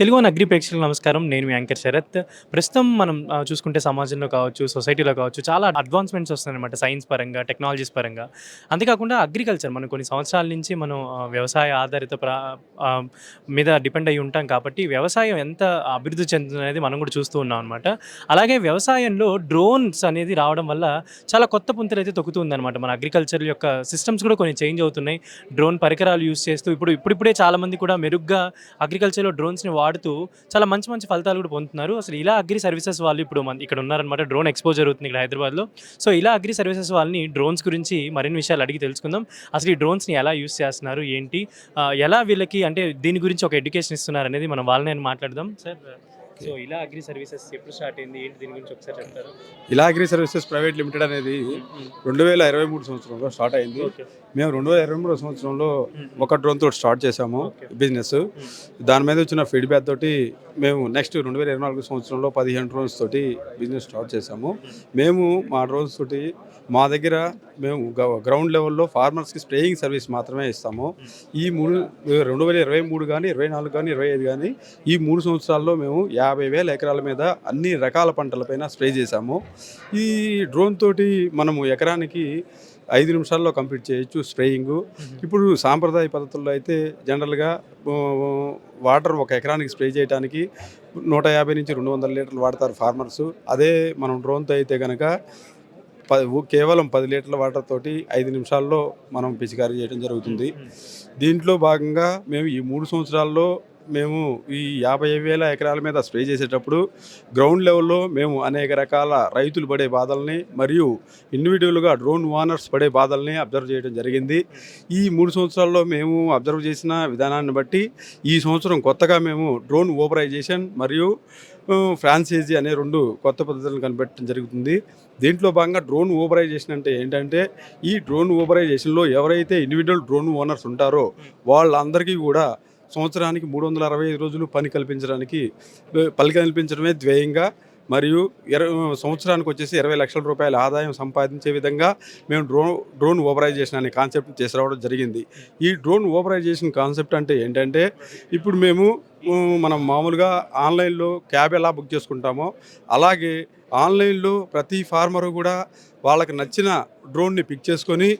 Telugu one agri ప్రేక్షకులకు నమస్కారం. నేను యాంకర్ శరత్. ప్రస్తుతం మనం చూసుకుంటే సమాజంలో కావచ్చు సొసైటీలో కావచ్చు చాలా అడ్వాన్స్మెంట్స్ వస్తున్నాయన్నమాట సైన్స్ పరంగా టెక్నాలజీస్ పరంగా. అంతేకాకుండా అగ్రికల్చర్ మనం కొన్ని సంవత్సరాల నుంచి మనం వ్యవసాయ ఆధారిత ప్రా మీద డిపెండ్ అయి ఉంటాం కాబట్టి వ్యవసాయం ఎంత అభివృద్ధి చెందుతుంది మనం కూడా చూస్తూ ఉన్నాం అనమాట అలాగే వ్యవసాయంలో డ్రోన్స్ అనేది రావడం వల్ల చాలా కొత్త పుంతలు అయితే తొక్కుతుందన్నమాట మన అగ్రికల్చర్ యొక్క సిస్టమ్స్ కూడా కొన్ని చేంజ్ అవుతున్నాయి. డ్రోన్ పరికరాలు యూస్ చేస్తూ ఇప్పుడు ఇప్పుడిప్పుడే చాలా మంది కూడా మెరుగ్గా అగ్రికల్చర్లో డ్రోన్స్ని వాడుతూ చాలా మంచి మంచి ఫలితాలు కూడా పొందుతున్నారు. అసలు ఇలా అగ్రి సర్వీసెస్ వాళ్ళు ఇప్పుడు మన ఇక్కడ ఉన్నారనమాట డ్రోన్ ఎక్స్పోజర్ జరుగుతుంది ఇక్కడ హైదరాబాద్లో. సో ఇలా అగ్రి సర్వీసెస్ వాళ్ళని డ్రోన్స్ గురించి మరిన్ని విషయాలు అడిగి తెలుసుకుందాం. అసలు ఈ డ్రోన్స్ని ఎలా యూస్ చేస్తున్నారు ఏంటి ఎలా వీళ్ళకి అంటే దీని గురించి ఒక ఎడ్యుకేషన్ ఇస్తున్నారు అనేది మనం వాళ్ళని మాట్లాడదాం. సార్ సో ఇలా అగ్రి సర్వీసెస్ ఎప్పుడు స్టార్ట్ అయింది ఏంటి దీని గురించి ఒకసారి చెప్తారు? ఇలా అగ్రి సర్వీసెస్ ప్రైవేట్ లిమిటెడ్ అనేది రెండు వేల ఇరవై మూడు సంవత్సరంలో స్టార్ట్ అయింది. మేము రెండు వేల ఇరవై మూడు సంవత్సరంలో ఒక డ్రోన్ తోటి స్టార్ట్ చేసాము. బిజినెస్. దాని మీద వచ్చిన ఫీడ్బ్యాక్ తోటి మేము నెక్స్ట్ రెండు వేల ఇరవై నాలుగు సంవత్సరంలో పదిహేను డ్రోన్స్ తోటి బిజినెస్ స్టార్ట్ చేసాము మేము. మా డ్రోన్స్ తోటి మా దగ్గర మేము గ్రౌండ్ లెవెల్లో ఫార్మర్స్కి స్ప్రేయింగ్ సర్వీస్ మాత్రమే ఇస్తాము. ఈ మూడు రెండు వేల ఇరవై మూడు కానీ ఇరవై నాలుగు కానీ ఇరవై ఐదు కానీ ఈ మూడు సంవత్సరాల్లో మేము యాభై వేల ఎకరాల మీద అన్ని రకాల పంటలపైన స్ప్రే చేసాము ఈ డ్రోన్ తోటి మనము ఎకరానికి ఐదు నిమిషాల్లో కంప్లీట్ చేయొచ్చు స్ప్రేయింగ్. ఇప్పుడు సాంప్రదాయ పద్ధతుల్లో అయితే జనరల్గా వాటర్ ఒక ఎకరానికి స్ప్రే చేయడానికి నూట యాభై నుంచి రెండు వందల లీటర్లు వాడతారు ఫార్మర్స్. అదే మనం డ్రోన్తో అయితే కనుక ప కేవలం పది లీటర్ల వాటర్ తోటి ఐదు నిమిషాల్లో మనం పిచికారీ చేయడం జరుగుతుంది. దీంట్లో భాగంగా మేము ఈ మూడు సంవత్సరాల్లో మేము ఈ యాభై వేల ఎకరాల మీద స్ప్రే చేసేటప్పుడు గ్రౌండ్ లెవెల్లో మేము అనేక రకాల రైతులు పడే బాధల్ని మరియు ఇండివిజువల్గా డ్రోన్ ఓనర్స్ పడే బాధల్ని అబ్జర్వ్ చేయడం జరిగింది. ఈ మూడు సంవత్సరాల్లో మేము అబ్జర్వ్ చేసిన విధానాన్ని బట్టి ఈ సంవత్సరం కొత్తగా మేము డ్రోన్ ఓపరైజేషన్ మరియు ఫ్రాన్సైజీ అనే రెండు కొత్త పద్ధతులను కనిపెట్టడం జరుగుతుంది. దీంట్లో భాగంగా డ్రోన్ ఓపరైజేషన్ అంటే ఏంటంటే ఈ డ్రోన్ ఓపరైజేషన్లో ఎవరైతే ఇండివిజువల్ డ్రోన్ ఓనర్స్ ఉంటారో వాళ్ళందరికీ కూడా సంవత్సరానికి మూడు వందల అరవై ఐదు రోజులు పని కల్పించడానికి పని కల్పించడమే ధ్యేయంగా మరియు ఇరవై సంవత్సరానికి వచ్చేసి ఇరవై లక్షల రూపాయల ఆదాయం సంపాదించే విధంగా మేము డ్రోన్ డ్రోన్ ఓపరైజేషన్ అనే కాన్సెప్ట్ తీసుకురావడం జరిగింది. ఈ డ్రోన్ ఓపరైజేషన్ కాన్సెప్ట్ అంటే ఏంటంటే ఇప్పుడు మేము మనం మామూలుగా ఆన్లైన్లో క్యాబ్ ఎలా బుక్ చేసుకుంటామో అలాగే ఆన్లైన్లో ప్రతి ఫార్మరు కూడా వాళ్ళకి నచ్చిన డ్రోన్ని పిక్ చేసుకొని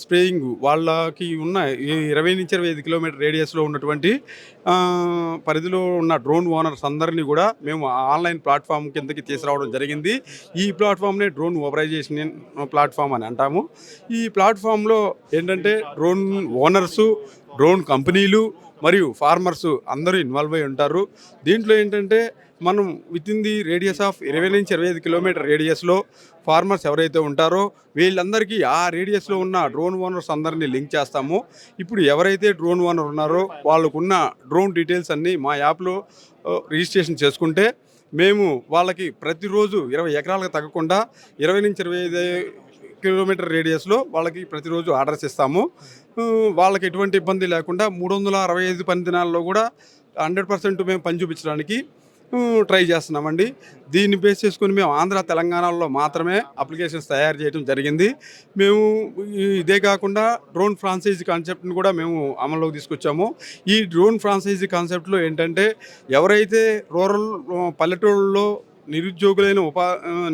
స్ప్రేయింగ్ వాళ్ళకి ఉన్న ఈ ఇరవై నుంచి ఇరవై ఐదు కిలోమీటర్ రేడియస్లో ఉన్నటువంటి పరిధిలో ఉన్న డ్రోన్ ఓనర్స్ అందరినీ కూడా మేము ఆన్లైన్ ప్లాట్ఫామ్ కిందకి తీసుకురావడం జరిగింది. ఈ ప్లాట్ఫామ్నే డ్రోన్ ఓబరైజేషన్ ప్లాట్ఫామ్ అని అంటాము. ఈ ప్లాట్ఫామ్లో ఏంటంటే డ్రోన్ ఓనర్సు డ్రోన్ కంపెనీలు మరియు ఫార్మర్స్ అందరూ ఇన్వాల్వ్ అయి ఉంటారు. దీంట్లో ఏంటంటే మనం within the radius of ఇరవై నుంచి ఇరవై ఐదు కిలోమీటర్ రేడియస్లో ఫార్మర్స్ ఎవరైతే ఉంటారో వీళ్ళందరికీ ఆ రేడియస్లో ఉన్న డ్రోన్ ఓనర్స్ అందరినీ లింక్ చేస్తాము. ఇప్పుడు ఎవరైతే డ్రోన్ ఓనర్ ఉన్నారో వాళ్ళకున్న డ్రోన్ డీటెయిల్స్ అన్నీ మా యాప్లో రిజిస్ట్రేషన్ చేసుకుంటే మేము వాళ్ళకి ప్రతిరోజు ఇరవై ఎకరాలకు తగ్గకుండా ఇరవై నుంచి ఇరవై ఐదు కిలోమీటర్ రేడియస్లో వాళ్ళకి ప్రతిరోజు ఆర్డర్స్ ఇస్తాము. వాళ్ళకి ఎటువంటి ఇబ్బంది లేకుండా మూడు వందల అరవై ఐదు పని దినాల్లో కూడా హండ్రెడ్ పర్సెంట్ మేము పని చూపించడానికి ట్రై చేస్తున్నామండి. దీన్ని బేస్ చేసుకొని మేము ఆంధ్ర తెలంగాణలో మాత్రమే అప్లికేషన్స్ తయారు చేయడం జరిగింది. మేము ఇదే కాకుండా డ్రోన్ ఫ్రాంచైజీ కాన్సెప్ట్ని కూడా మేము అమల్లోకి తీసుకొచ్చాము. ఈ డ్రోన్ ఫ్రాంచైజీ కాన్సెప్ట్లో ఏంటంటే ఎవరైతే రూరల్ పల్లెటూళ్ళలో నిరుద్యోగులైన ఉపా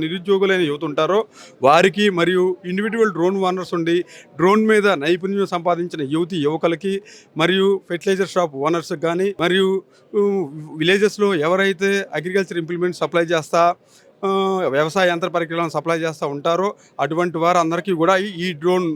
నిరుద్యోగులైన యువత ఉంటారో వారికి మరియు ఇండివిజువల్ డ్రోన్ ఓనర్స్ ఉండి డ్రోన్ మీద నైపుణ్యం సంపాదించిన యువతి యువకులకి మరియు ఫెర్టిలైజర్ షాప్ ఓనర్స్కి కానీ మరియు విలేజెస్లో ఎవరైతే అగ్రికల్చర్ ఇంప్లిమెంట్ సప్లై చేస్తా వ్యవసాయ యంత్ర పరికరాలను సప్లై చేస్తూ ఉంటారో అటువంటి వారు అందరికీ కూడా ఈ- డ్రోన్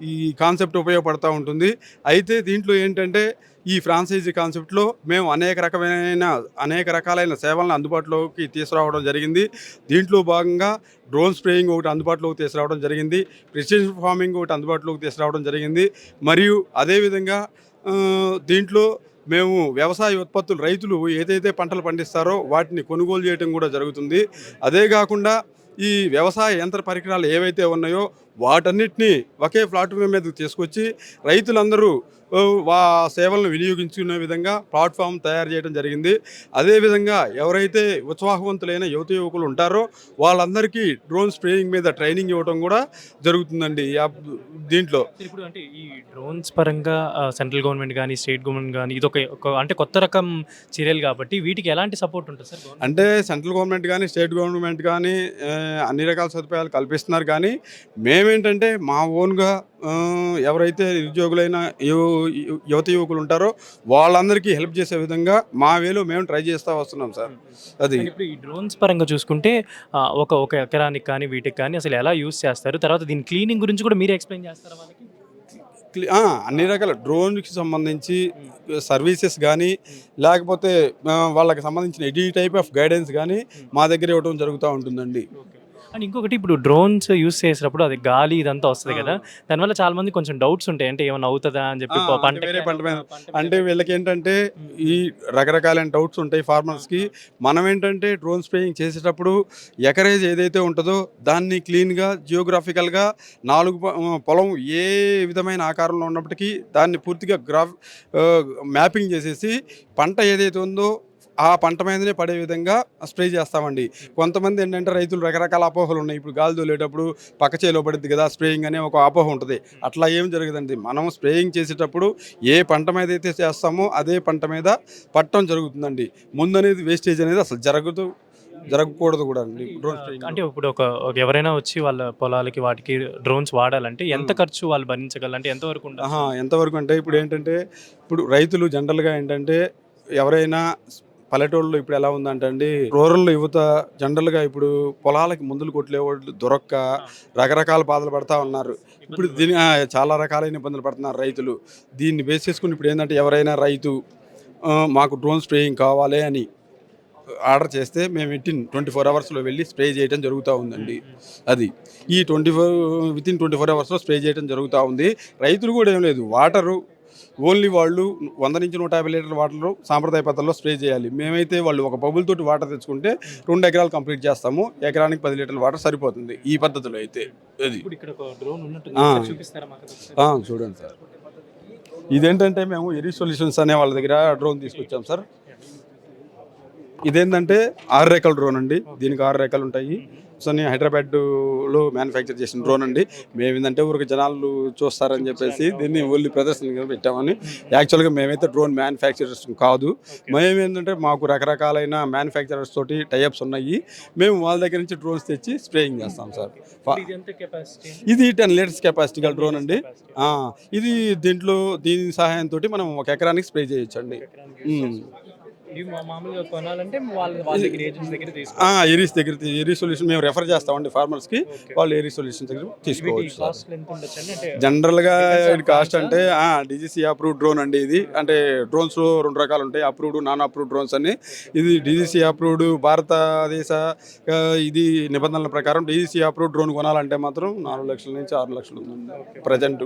ఈ కాన్సెప్ట్ ఉపయోగపడుతూ ఉంటుంది. అయితే దీంట్లో ఏంటంటే ఈ ఫ్రాంచైజీ కాన్సెప్ట్లో మేము అనేక రకమైన అనేక రకాలైన సేవలను అందుబాటులోకి తీసుకురావడం జరిగింది. దీంట్లో భాగంగా డ్రోన్ స్ప్రేయింగ్ ఒకటి అందుబాటులోకి తీసుకురావడం జరిగింది. ప్రిసిషన్ ఫార్మింగ్ ఒకటి అందుబాటులోకి తీసుకురావడం జరిగింది. మరియు అదేవిధంగా దీంట్లో మేము వ్యవసాయ ఉత్పత్తులు రైతులు ఏదైతే పంటలు పండిస్తారో వాటిని కొనుగోలు చేయడం కూడా జరుగుతుంది. అదే కాకుండా ఈ వ్యవసాయ యంత్ర పరికరాలు ఏవైతే ఉన్నాయో వాటన్నిటిని ఒకే ప్లాట్ఫామ్ మీదకి తీసుకొచ్చి రైతులందరూ సేవలను వినియోగించుకునే విధంగా ప్లాట్ఫామ్ తయారు చేయడం జరిగింది. అదేవిధంగా ఎవరైతే ఉత్సాహవంతులైన యువత యువకులు ఉంటారో వాళ్ళందరికీ డ్రోన్ స్ప్రేయింగ్ మీద ట్రైనింగ్ ఇవ్వడం కూడా జరుగుతుందండి దీంట్లో. ఇప్పుడు అంటే ఈ డ్రోన్స్ పరంగా సెంట్రల్ గవర్నమెంట్ కానీ స్టేట్ గవర్నమెంట్ కానీ ఇది ఒక అంటే కొత్త రకం చర్యలు కాబట్టి వీటికి ఎలాంటి సపోర్ట్ ఉంటుంది సార్ అంటే సెంట్రల్ గవర్నమెంట్ కానీ స్టేట్ గవర్నమెంట్ కానీ అన్ని రకాల సదుపాయాలు కల్పిస్తున్నారు కానీ మేమేంటంటే మా ఓన్గా ఎవరైతే నిరుద్యోగులైన యువత యువకులు ఉంటారో వాళ్ళందరికీ హెల్ప్ చేసే విధంగా మా వేలో మేము ట్రై చేస్తూ వస్తున్నాం సార్. అది. ఇప్పుడు ఈ డ్రోన్స్ పరంగా చూసుకుంటే ఒక ఒక ఎకరానికి కానీ వీటికి కానీ అసలు ఎలా యూస్ చేస్తారు? తర్వాత దీని క్లీనింగ్ గురించి కూడా మీరే ఎక్స్ప్లెయిన్ చేస్తారా వాళ్ళకి? అన్ని రకాల డ్రోన్కి సంబంధించి సర్వీసెస్ కానీ లేకపోతే వాళ్ళకి సంబంధించిన ఎనీ టైప్ ఆఫ్ గైడెన్స్ కానీ మా దగ్గర ఇవ్వడం జరుగుతూ ఉంటుందండి. అండ్ ఇంకొకటి ఇప్పుడు డ్రోన్స్ యూస్ చేసేటప్పుడు అది గాలి ఇదంతా వస్తుంది. కదా. దానివల్ల చాలా మంది కొంచెం డౌట్స్ ఉంటాయి. అంటే ఏమైనా అవుతుందా అని చెప్పి పంట వేరే పంట మీద. అంటే వీళ్ళకి ఏంటంటే ఈ రకరకాలైన డౌట్స్ ఉంటాయి ఫార్మర్స్కి మనం ఏంటంటే డ్రోన్ స్ప్రేయింగ్ చేసేటప్పుడు ఎకరేజ్ ఏదైతే ఉంటుందో దాన్ని క్లీన్గా జియోగ్రాఫికల్గా నాలుగు పొలం ఏ విధమైన ఆకారంలో ఉన్నప్పటికీ దాన్ని పూర్తిగా గ్రాఫ్ మ్యాపింగ్ చేసేసి పంట ఏదైతే ఉందో ఆ పంట మీదనే పడే విధంగా స్ప్రే చేస్తామండి. కొంతమంది ఏంటంటే రైతులు రకరకాల అపోహలు ఉన్నాయి. ఇప్పుడు గాలి తోలేటప్పుడు పక్క చేలో పడుద్ది కదా స్ప్రేయింగ్ అనే ఒక అపోహ ఉంటుంది. అట్లా ఏం జరగదండి. మనం స్ప్రేయింగ్ చేసేటప్పుడు ఏ పంట మీద అయితే చేస్తామో అదే పంట మీద పట్టడం జరుగుతుందండి. ముందు అనేది వేస్టేజ్ అనేది అసలు జరగదు జరగకూడదు కూడా అండి. డ్రోన్ అంటే ఇప్పుడు ఒక ఎవరైనా వచ్చి వాళ్ళ పొలాలకి వాటికి డ్రోన్స్ వాడాలంటే ఎంత ఖర్చు వాళ్ళు భరించగలరు అంటే ఎంతవరకు ఎంతవరకు అంటే ఇప్పుడు ఏంటంటే ఇప్పుడు రైతులు జనరల్గా ఏంటంటే ఎవరైనా పల్లెటూళ్ళు ఇప్పుడు ఎలా ఉందంటే అండి రూరల్ యువత జనరల్గా ఇప్పుడు పొలాలకి మందులు కొట్లేవాళ్ళు దొరక్క రకరకాల బాధలు పడతా ఉన్నారు. ఇప్పుడు దీని చాలా రకాలైన ఇబ్బందులు పడుతున్నారు రైతులు. దీన్ని బేస్ చేసుకుని ఇప్పుడు ఏంటంటే ఎవరైనా రైతు మాకు డ్రోన్ స్ప్రేయింగ్ కావాలి అని ఆర్డర్ చేస్తే మేము వితిన్ ట్వంటీ ఫోర్ అవర్స్లో వెళ్ళి స్ప్రే చేయడం జరుగుతూ ఉందండి. అది. ఈ twenty four within twenty four అవర్స్లో స్ప్రే చేయడం జరుగుతూ ఉంది. రైతులు కూడా ఏం లేదు వాటరు ఓన్లీ వాళ్ళు వంద నుంచి నూట యాభై లీటర్ల వాటర్ సాంప్రదాయ పద్ధతిలో స్ప్రే చేయాలి. మేమైతే వాళ్ళు ఒక బబుల్ తోటి వాటర్ తెచ్చుకుంటే రెండు ఎకరాలు కంప్లీట్ చేస్తాము. ఎకరానికి పది లీటర్ల వాటర్ సరిపోతుంది ఈ పద్ధతిలో అయితే అది. చూడండి సార్. ఇదేంటంటే మేము ఎరీ సొల్యూషన్స్ అనే వాళ్ళ దగ్గర డ్రోన్ తీసుకొచ్చాం సార్. ఇదేంటంటే ఆరు రేఖల డ్రోన్ అండి. దీనికి ఆరు రేఖలు ఉంటాయి. సో నేను హైదరాబాద్లో మ్యానుఫ్యాక్చర్ చేసిన డ్రోన్ అండి. మేము ఏంటంటే ఊరికి జనాలు చూస్తారని చెప్పేసి దీన్ని ఓన్లీ ప్రదర్శన పెట్టామని. యాక్చువల్గా మేమైతే డ్రోన్ మ్యానుఫ్యాక్చరర్స్ కాదు. మేము ఏంటంటే మాకు రకరకాలైన మ్యానుఫ్యాక్చరర్స్ తోటి టైఅప్స్ ఉన్నాయి. మేము వాళ్ళ దగ్గర నుంచి డ్రోన్స్ తెచ్చి స్ప్రేయింగ్ చేస్తాం సార్. ఇది టెన్ లీటర్స్ కెపాసిటీ గల డ్రోన్ అండి. ఇది దీంట్లో దీని సహాయంతో మనం ఒక ఎకరానికి స్ప్రే చేయొచ్చు. అండి ఇవి మా- మామూలుగా కొనాలంటే వాళ్ళ వాళ్ళ దగ్గర ఏజెంట్స్ దగ్గర ఎరీ సొల్యూషన్ మేము రెఫర్ చేస్తామండి ఫార్మర్స్కి వాళ్ళు ఎరీ సొల్యూషన్ దగ్గర తీసుకోవచ్చు జనరల్గా కాస్ట్ అంటే డిజిసి అప్రూవ్డ్ డ్రోన్ అండి ఇది. అంటే డ్రోన్స్ రెండు రకాలు ఉంటాయి అప్రూవ్డ్ నాన్ అప్రూవ్డ్ డ్రోన్స్ అని ఇది డిజిసి అప్రూవ్డ్ భారతదేశ ఇది నిబంధనల ప్రకారం డిజిసి అప్రూవ్డ్ డ్రోన్ కొనాలంటే మాత్రం నాలుగు లక్షల నుంచి ఆరు లక్షలు ఉందండి. ప్రజెంట్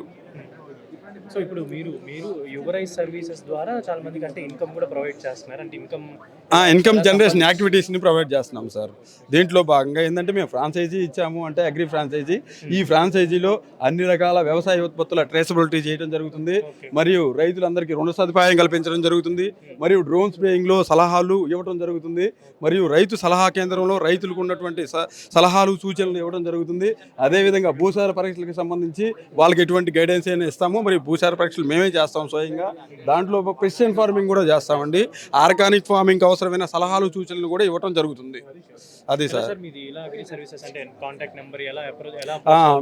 సో ఇప్పుడు మీరు మీరు యువరైజ్ సర్వీసెస్ ద్వారా చాలా మందికి అంటే ఇన్కమ్ కూడా ప్రొవైడ్ చేస్తున్నారు. అంటే ఇన్కమ్ ఇన్కమ్ జనరేషన్ యాక్టివిటీస్ని ప్రొవైడ్ చేస్తున్నాం సార్. దీంట్లో భాగంగా ఏంటంటే మేము ఫ్రాంచైజీ ఇచ్చాము అంటే అగ్రి ఫ్రాంచైజీ ఈ ఫ్రాంచైజీలో అన్ని రకాల వ్యవసాయ ఉత్పత్తుల ట్రేసబిలిటీ చేయడం జరుగుతుంది. మరియు రైతులందరికీ రుణ సదుపాయం కల్పించడం జరుగుతుంది. మరియు డ్రోన్ స్ప్రేయింగ్లో సలహాలు ఇవ్వడం జరుగుతుంది. మరియు రైతు సలహా కేంద్రంలో రైతులకు ఉన్నటువంటి స- సలహాలు సూచనలు ఇవ్వడం జరుగుతుంది. అదేవిధంగా భూసార పరీక్షలకు సంబంధించి వాళ్ళకి ఎటువంటి గైడెన్స్ అయినా ఇస్తాము. మరియు భూసార పరీక్షలు మేమే చేస్తాం స్వయంగా. దాంట్లో ప్రెసిడెంట్ ఫార్మింగ్ కూడా చేస్తామండి. ఆర్గానిక్ ఫార్మింగ్ అవసరమైన సలహాలు సూచనలు కూడా ఇవ్వడం జరుగుతుంది. అది సార్. అగ్రి ఎలా ఎలా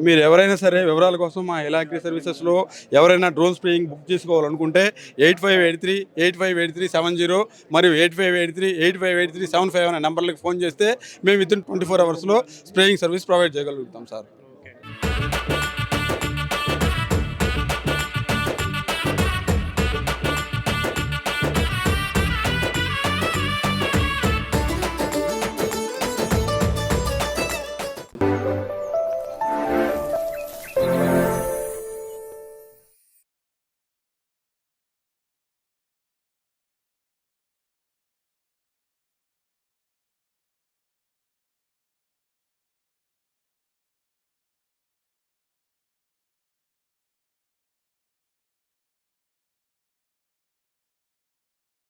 మీరు ఎవరైనా సరే వివరాల కోసం మా ఎలాగ్రీ సర్వీసెస్లో ఎవరైనా డ్రోన్ స్ప్రేయింగ్ బుక్ చేసుకోవాలనుకుంటే eight five eight three eight five eight three seven zero మరియు eight five eight three eight five eight three seven five అనే నెంబర్లకు ఫోన్ చేస్తే మేము విత్ ఇన్ ట్వంటీ ఫోర్ అవర్స్లో స్ప్రేయింగ్ సర్వీస్ ప్రొవైడ్ చేయగలుగుతాం sir.